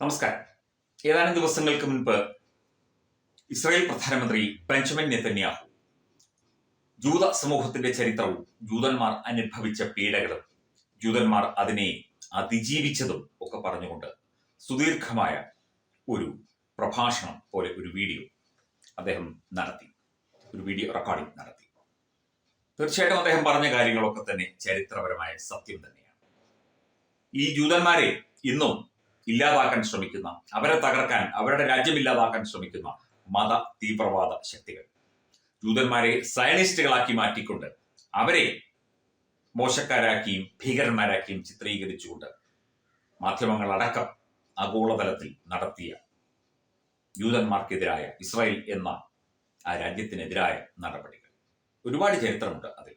നമസ്കാരം. ഏതാനും ദിവസങ്ങൾക്ക് മുൻപ് ഇസ്രായേൽ പ്രധാനമന്ത്രി ബെഞ്ചമിൻ നെതന്യാഹു ജൂത സമൂഹത്തിന്റെ ചരിത്രവും ജൂതന്മാർ അനുഭവിച്ച പീഡകളും ജൂതന്മാർ അതിനെ അതിജീവിച്ചതും ഒക്കെ പറഞ്ഞുകൊണ്ട് സുദീർഘമായ ഒരു പ്രഭാഷണം പോലെ ഒരു വീഡിയോ അദ്ദേഹം നടത്തി ഒരു വീഡിയോ റെക്കോർഡിംഗ് നടത്തി. തീർച്ചയായിട്ടും അദ്ദേഹം പറഞ്ഞ കാര്യങ്ങളൊക്കെ തന്നെ ചരിത്രപരമായ സത്യം തന്നെയാണ്. ഈ ജൂതന്മാരെ ഇന്നും ഇല്ലാതാക്കാൻ ശ്രമിക്കുന്ന അവരെ തകർക്കാൻ അവരുടെ രാജ്യം ഇല്ലാതാക്കാൻ ശ്രമിക്കുന്ന മത തീവ്രവാദ ശക്തികൾ. ജൂതന്മാരെ സയനിസ്റ്റുകളാക്കി മാറ്റിക്കൊണ്ട് അവരെ മോശക്കാരാക്കിയും ഭീകരന്മാരാക്കിയും ചിത്രീകരിച്ചുകൊണ്ട് മാധ്യമങ്ങളടക്കം ആഗോളതലത്തിൽ നടത്തിയ ജൂതന്മാർക്കെതിരായ ഇസ്രായേൽ എന്ന ആ രാജ്യത്തിനെതിരായ നടപടികൾ. ഒരുപാട് ചരിത്രമുണ്ട് അതിൽ.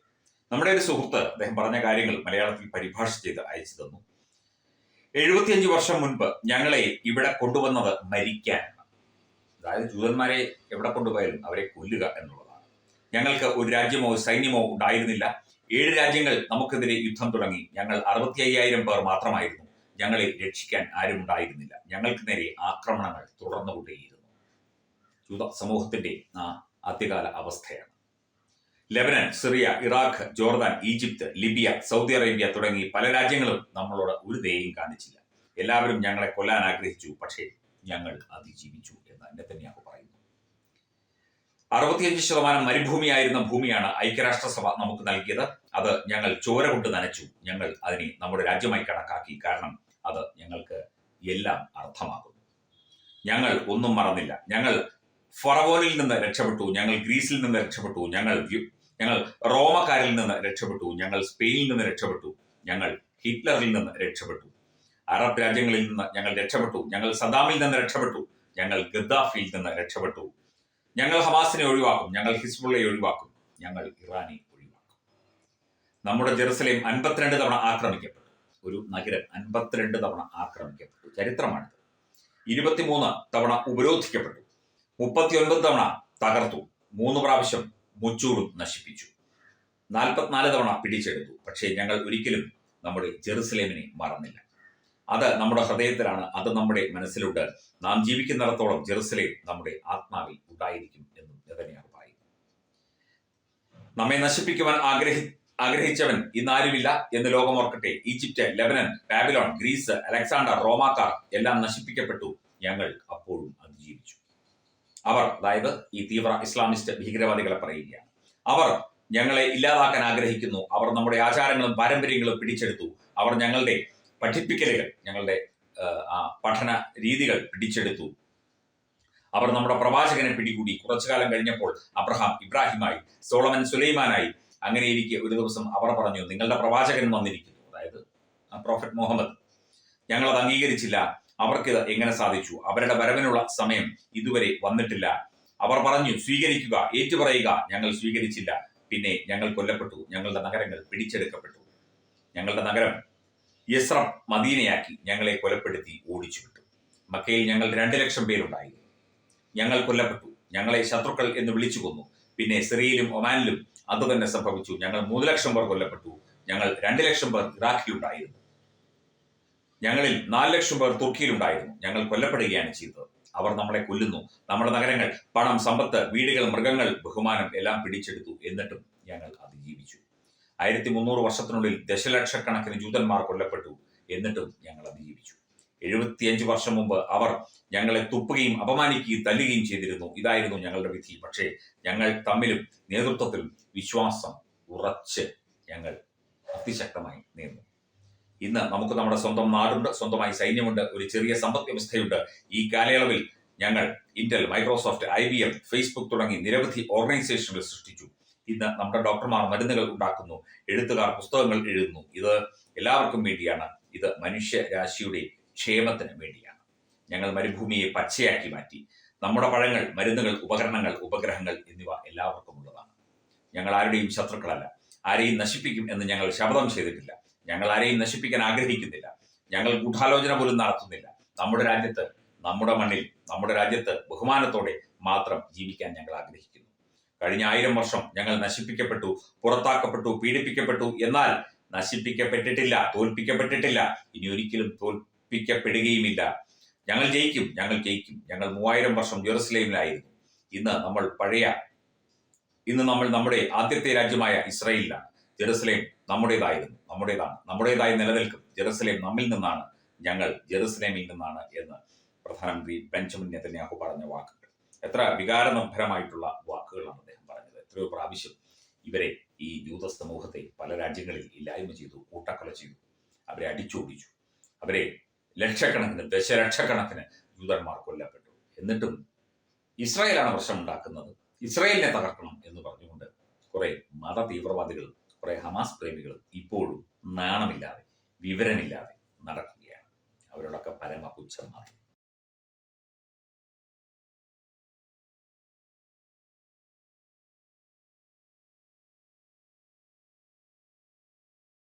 നമ്മുടെ ഒരു സുഹൃത്ത് അദ്ദേഹം പറഞ്ഞ കാര്യങ്ങൾ മലയാളത്തിൽ പരിഭാഷ ചെയ്ത് അയച്ചു തന്നു. എഴുപത്തിയഞ്ച് വർഷം മുൻപ് ഞങ്ങളെ ഇവിടെ കൊണ്ടുവന്നത് മരിക്കാനാണ്. അതായത് ജൂതന്മാരെ എവിടെ കൊണ്ടുപോയാലും അവരെ കൊല്ലുക എന്നുള്ളതാണ്. ഞങ്ങൾക്ക് ഒരു രാജ്യമോ സൈന്യമോ ഉണ്ടായിരുന്നില്ല. ഏഴ് രാജ്യങ്ങൾ നമുക്കെതിരെ യുദ്ധം തുടങ്ങി. ഞങ്ങൾ അറുപത്തി അയ്യായിരം പേർ മാത്രമായിരുന്നു. ഞങ്ങളെ രക്ഷിക്കാൻ ആരും ഉണ്ടായിരുന്നില്ല. ഞങ്ങൾക്ക് നേരെ ആക്രമണങ്ങൾ തുടർന്നുകൊണ്ടേയിരുന്നു. ജൂത സമൂഹത്തിന്റെ ആ ആദ്യകാല അവസ്ഥയാണ്. Lebanon Syria Iraq Jordan Egypt Libya Saudi Arabia തുടങ്ങി പല രാജ്യങ്ങളും നമ്മളോട് ഒരു ദയയും കാണിച്ചില്ല. എല്ലാവരും ഞങ്ങളെ കൊല്ലാൻ ആഗ്രഹിച്ചു പക്ഷേ ഞങ്ങൾ അതിജീവിച്ചു എന്ന് നെത്തന്യാഹു പറയുന്നു. അറുപത്തിയഞ്ച് ശതമാനം മരുഭൂമിയായിരുന്ന ഭൂമിയാണ് ഐക്യരാഷ്ട്രസഭ നമുക്ക് നൽകിയത്. അത് ഞങ്ങൾ ചോര കൊണ്ട് നനച്ചു. ഞങ്ങൾ അതിനെ നമ്മുടെ രാജ്യമായി കണക്കാക്കി. കാരണം അത് ഞങ്ങൾക്ക് എല്ലാം അർത്ഥമാകുന്നു ഞങ്ങൾ ഒന്നും മറന്നില്ല. ഞങ്ങൾ ഫറവോനിൽ നിന്ന് രക്ഷപ്പെട്ടു. ഞങ്ങൾ ഗ്രീസിൽ നിന്ന് രക്ഷപ്പെട്ടു. ഞങ്ങൾ ഞങ്ങൾ റോമക്കാരിൽ നിന്ന് രക്ഷപ്പെട്ടു. ഞങ്ങൾ സ്പെയിനിൽ നിന്ന് രക്ഷപ്പെട്ടു. ഞങ്ങൾ ഹിറ്റ്ലറിൽ നിന്ന് രക്ഷപ്പെട്ടു. അറബ് രാജ്യങ്ങളിൽ നിന്ന് ഞങ്ങൾ രക്ഷപ്പെട്ടു. ഞങ്ങൾ സദാമിൽ നിന്ന് രക്ഷപ്പെട്ടു. ഞങ്ങൾ ഗദ്ദാഫിയിൽ നിന്ന് രക്ഷപ്പെട്ടു. ഞങ്ങൾ ഹമാസിനെ ഒഴിവാക്കും. ഞങ്ങൾ ഹിസ്ബുള്ളയെ ഒഴിവാക്കും. ഞങ്ങൾ ഇറാനെ ഒഴിവാക്കും. നമ്മുടെ ജെറുസലേം അൻപത്തിരണ്ട് തവണ ആക്രമിക്കപ്പെട്ടു. ഒരു നഗരം അൻപത്തിരണ്ട് തവണ ആക്രമിക്കപ്പെട്ടു. ചരിത്രമാണിത്. ഇരുപത്തിമൂന്ന് തവണ ഉപരോധിക്കപ്പെട്ടു. മുപ്പത്തിയൊൻപത് തവണ തകർത്തു. മൂന്ന് പ്രാവശ്യം മുച്ചൂടും നശിപ്പിച്ചു. നാൽപ്പത്തിനാല് തവണ പിടിച്ചെടുത്തു. പക്ഷേ ഞങ്ങൾ ഒരിക്കലും നമ്മുടെ ജെറുസലേമിനെ മറന്നില്ല. അത് നമ്മുടെ ഹൃദയത്തിലാണ്. അത് നമ്മുടെ മനസ്സിലുണ്ട്. നാം ജീവിക്കുന്നിടത്തോളം ജെറുസലേം നമ്മുടെ ആത്മാവിൽ ഉണ്ടായിരിക്കും എന്നും നെതന്യാഹു പറയുന്നു. നമ്മെ നശിപ്പിക്കുവാൻ ആഗ്രഹി ആഗ്രഹിച്ചവൻ ഇന്നാരുമില്ല എന്ന് ലോകമോർക്കട്ടെ Egypt Lebanon Babylon Greece Alexander റോമാക്കാർ എല്ലാം നശിപ്പിക്കപ്പെട്ടു. ഞങ്ങൾ അപ്പോഴും അതിജീവിച്ചു. അവർ അതായത് ഈ തീവ്ര ഇസ്ലാമിസ്റ്റ് ഭീകരവാദികളെ പറയുകയാണ്. അവർ ഞങ്ങളെ ഇല്ലാതാക്കാൻ ആഗ്രഹിക്കുന്നു. അവർ നമ്മുടെ ആചാരങ്ങളും പാരമ്പര്യങ്ങളും പിടിച്ചെടുത്തു. അവർ ഞങ്ങളുടെ പഠിപ്പിക്കലുകൾ ഞങ്ങളുടെ പഠന രീതികൾ പിടിച്ചെടുത്തു. അവർ നമ്മുടെ പ്രവാചകനെ പിടികൂടി. കുറച്ചു കാലം കഴിഞ്ഞപ്പോൾ അബ്രഹാം ഇബ്രാഹിമായി സോളമൻ സുലൈമാനായി അങ്ങനെ ഇരിക്കെ ഒരു ദിവസം അവർ പറഞ്ഞു നിങ്ങളുടെ പ്രവാചകൻ വന്നിരിക്കുന്നു. അതായത് പ്രോഫറ്റ് മുഹമ്മദ് ഞങ്ങൾ അത് അംഗീകരിച്ചില്ല. അവർക്കിത് എങ്ങനെ സാധിച്ചു? അവരുടെ വരവിനുള്ള സമയം ഇതുവരെ വന്നിട്ടില്ല. അവർ പറഞ്ഞു സ്വീകരിക്കുക ഏറ്റുപറയുക ഞങ്ങൾ സ്വീകരിച്ചില്ല. പിന്നെ ഞങ്ങൾ കൊല്ലപ്പെട്ടു ഞങ്ങളുടെ നഗരങ്ങൾ പിടിച്ചെടുക്കപ്പെട്ടു. ഞങ്ങളുടെ നഗരം യസ്രം മദീനയാക്കി ഞങ്ങളെ കൊലപ്പെടുത്തി ഓടിച്ചു വിട്ടു മക്കയിൽ ഞങ്ങൾ രണ്ട് ലക്ഷം പേരുണ്ടായിരുന്നു ഞങ്ങൾ കൊല്ലപ്പെട്ടു. ഞങ്ങളെ ശത്രുക്കൾ എന്ന് വിളിച്ചു കൊന്നു. പിന്നെ സിറിയയിലും ഒമാനിലും അത് തന്നെ സംഭവിച്ചു. ഞങ്ങൾ മൂന്ന് ലക്ഷം പേർ കൊല്ലപ്പെട്ടു. ഞങ്ങൾ രണ്ട് ലക്ഷം പേർ ഇറാഖിലുണ്ടായിരുന്നു. ഞങ്ങളിൽ നാല് ലക്ഷം പേർ തുർക്കിയിലുണ്ടായിരുന്നു. ഞങ്ങൾ കൊല്ലപ്പെടുകയാണ് ചെയ്തത്. അവർ നമ്മളെ കൊല്ലുന്നു. നമ്മുടെ നഗരങ്ങൾ പണം സമ്പത്ത് വീടുകൾ മൃഗങ്ങൾ ബഹുമാനം എല്ലാം പിടിച്ചെടുത്തു. എന്നിട്ടും ഞങ്ങൾ അതിജീവിച്ചു ആയിരത്തി മുന്നൂറ് വർഷത്തിനുള്ളിൽ ദശലക്ഷക്കണക്കിന് ജൂതന്മാർ കൊല്ലപ്പെട്ടു. എന്നിട്ടും ഞങ്ങൾ അതിജീവിച്ചു എഴുപത്തിയഞ്ച് വർഷം മുമ്പ് അവർ ഞങ്ങളെ തുപ്പുകയും അപമാനിക്കുകയും തല്ലുകയും ചെയ്തിരുന്നു. ഇതായിരുന്നു ഞങ്ങളുടെ വിധി. പക്ഷേ ഞങ്ങൾ തമ്മിലും നേതൃത്വത്തിലും വിശ്വാസം ഉറച്ച് ഞങ്ങൾ അതിശക്തമായി നേർന്നു. ഇന്ന് നമുക്ക് നമ്മുടെ സ്വന്തം നാടുണ്ട് സ്വന്തമായി സൈന്യമുണ്ട് ഒരു ചെറിയ സമ്പദ് വ്യവസ്ഥയുണ്ട് ഈ കാലയളവിൽ ഞങ്ങൾ Intel Microsoft I B M Facebook തുടങ്ങി നിരവധി ഓർഗനൈസേഷനുകൾ സൃഷ്ടിച്ചു. ഇന്ന് നമ്മുടെ ഡോക്ടർമാർ മരുന്നുകൾ ഉണ്ടാക്കുന്നു എഴുത്തുകാർ പുസ്തകങ്ങൾ എഴുതുന്നു. ഇത് എല്ലാവർക്കും വേണ്ടിയാണ്. ഇത് മനുഷ്യരാശിയുടെ ക്ഷേമത്തിന് വേണ്ടിയാണ്. ഞങ്ങൾ മരുഭൂമിയെ പച്ചയാക്കി മാറ്റി. നമ്മുടെ പഴങ്ങൾ മരുന്നുകൾ ഉപകരണങ്ങൾ ഉപഗ്രഹങ്ങൾ എന്നിവ എല്ലാവർക്കും ഉള്ളതാണ്. ഞങ്ങൾ ആരുടെയും ശത്രുക്കളല്ല. ആരെയും നശിപ്പിക്കും എന്ന് ഞങ്ങൾ ശപഥം ചെയ്തിട്ടില്ല. ഞങ്ങൾ ആരെയും നശിപ്പിക്കാൻ ആഗ്രഹിക്കുന്നില്ല. ഞങ്ങൾ ഗൂഢാലോചന പോലും നടത്തുന്നില്ല. നമ്മുടെ രാജ്യത്ത് നമ്മുടെ മണ്ണിൽ നമ്മുടെ രാജ്യത്ത് ബഹുമാനത്തോടെ മാത്രം ജീവിക്കാൻ ഞങ്ങൾ ആഗ്രഹിക്കുന്നു. കഴിഞ്ഞ ആയിരം വർഷം ഞങ്ങൾ നശിപ്പിക്കപ്പെട്ടു പുറത്താക്കപ്പെട്ടു പീഡിപ്പിക്കപ്പെട്ടു. എന്നാൽ നശിപ്പിക്കപ്പെട്ടിട്ടില്ല തോൽപ്പിക്കപ്പെട്ടിട്ടില്ല. ഇനി ഒരിക്കലും തോൽപ്പിക്കപ്പെടുകയുമില്ല. ഞങ്ങൾ ജയിക്കും ഞങ്ങൾ ജയിക്കും ഞങ്ങൾ മൂവായിരം വർഷം ജെറുസലേമിലായിരുന്നു ഇന്ന് നമ്മൾ പഴയ ഇന്ന് നമ്മൾ നമ്മുടെ ആദ്യത്തെ രാജ്യമായ ഇസ്രയേലിലാണ്. ജെറുസലേം നമ്മുടേതായിരുന്നു നമ്മുടേതാണ് നമ്മുടേതായി നിലനിൽക്കും. ജെറുസലേം നമ്മിൽ നിന്നാണ് ഞങ്ങൾ ജെറുസലേമിൽ നിന്നാണ് എന്ന് പ്രധാനമന്ത്രി ബെഞ്ചമിൻ നെതന്യാഹു പറഞ്ഞ വാക്കുകൾ. എത്ര വികാരനിർഭരമായിട്ടുള്ള വാക്കുകളാണ് അദ്ദേഹം പറഞ്ഞത്. എത്രയോ പ്രാവശ്യം ഇവരെ ഈ ജൂത സമൂഹത്തെ പല രാജ്യങ്ങളിൽ ഇല്ലായ്മ ചെയ്തു കൂട്ടക്കൊല ചെയ്തു അവരെ അടിച്ചോടിച്ചു. അവരെ ലക്ഷക്കണക്കിന് ദശലക്ഷക്കണക്കിന് ജൂതന്മാർ കൊല്ലപ്പെട്ടു. എന്നിട്ടും ഇസ്രായേലാണ് പ്രശ്നം ഉണ്ടാക്കുന്നത്. ഇസ്രായേലിനെ തകർക്കണം എന്ന് പറഞ്ഞുകൊണ്ട് കുറെ മത തീവ്രവാദികളും കുറെ ഹമാസ് പ്രേമികൾ ഇപ്പോഴും നാണമില്ലാതെ വിവരമില്ലാതെ നടക്കുകയാണ്. അവരോടൊക്കെ പരമ പുച്ഛമാണ്